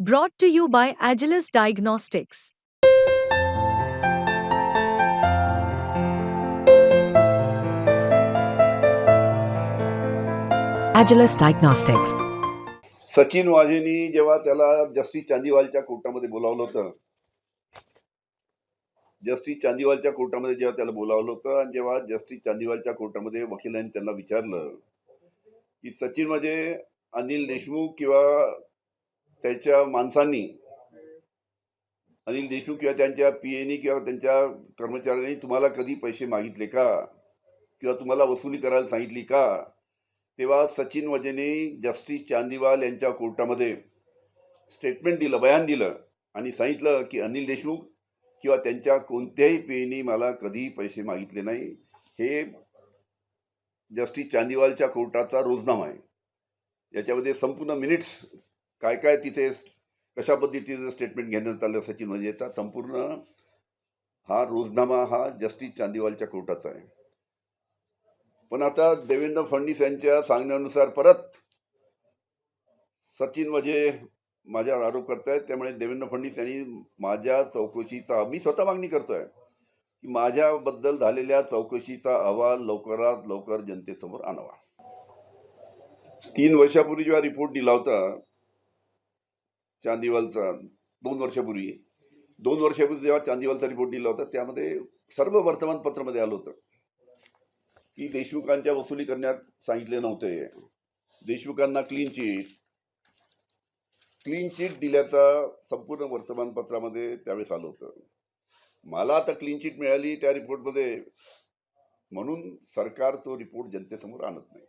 Brought to you by Agilus Diagnostics. Agilus Diagnostics. Sachin वाझेनी जेव्हा त्याला justice चांदीवालच्या कोर्टामध्ये बोलावलं होतं जस्टिस चांदीवालच्या कोर्टामध्ये जेव्हा त्याला बोलावलं होतं आणि जेव्हा जस्टिस चांदीवालच्या कोर्टामध्ये वकिलांनी त्यांना विचारलं की सचिन म्हणजे अनिल देशमुख किंवा त्याच्या माणसांनी अनिल देशमुख किंवा त्यांच्या पी एनी किंवा त्यांच्या कर्मचाऱ्यांनी तुम्हाला कधी पैसे मागितले का? किंवा तुम्हाला वसुली करायला सांगितली का? तेव्हा सचिन वजेने जस्टिस चांदीवाल यांच्या कोर्टामध्ये स्टेटमेंट दिलं बयान दिलं आणि सांगितलं की अनिल देशमुख किंवा त्यांच्या कोणत्याही पेनी मला कधी पैसे मागितले नाही. हे जस्टिस चांदीवालच्या कोर्टाचा रोजनामा आहे. याच्यामध्ये संपूर्ण मिनिट्स काय काय तिथे कशा पद्धतीचं स्टेटमेंट घेण्यात आलं सचिन म्हणजे वजेचा संपूर्ण हा रोजनामा हा जस्टिस चांदीवालच्या कोर्टाचा आहे. पण आता देवेंद्र फडणवीस यांच्या सांगण्यानुसार परत सचिन वजे माझ्यावर आरोप करतायत त्यामुळे देवेंद्र फडणवीस यांनी माझ्या चौकशीचा मी स्वतः मागणी करतोय की माझ्याबद्दल झालेल्या चौकशीचा अहवाल लवकरात लवकर जनतेसमोर आणावा. तीन वर्षापूर्वी जेव्हा रिपोर्ट दिला होता चांदीवालचा दोन वर्षापूर्वी. दोन वर्षापूर्वी जेव्हा चांदीवालचा रिपोर्ट दिला होता त्यामध्ये सर्व वर्तमानपत्रामध्ये आलं होतं की देशमुखांच्या वसुली करण्यात सांगितले नव्हते. देशमुखांना क्लीन चिट क्लीन चिट दिल्याचा संपूर्ण वर्तमानपत्रामध्ये त्यावेळेस आलं होतं. मला आता क्लीन चिट मिळाली त्या रिपोर्टमध्ये म्हणून सरकार तो रिपोर्ट जनतेसमोर आणत नाही.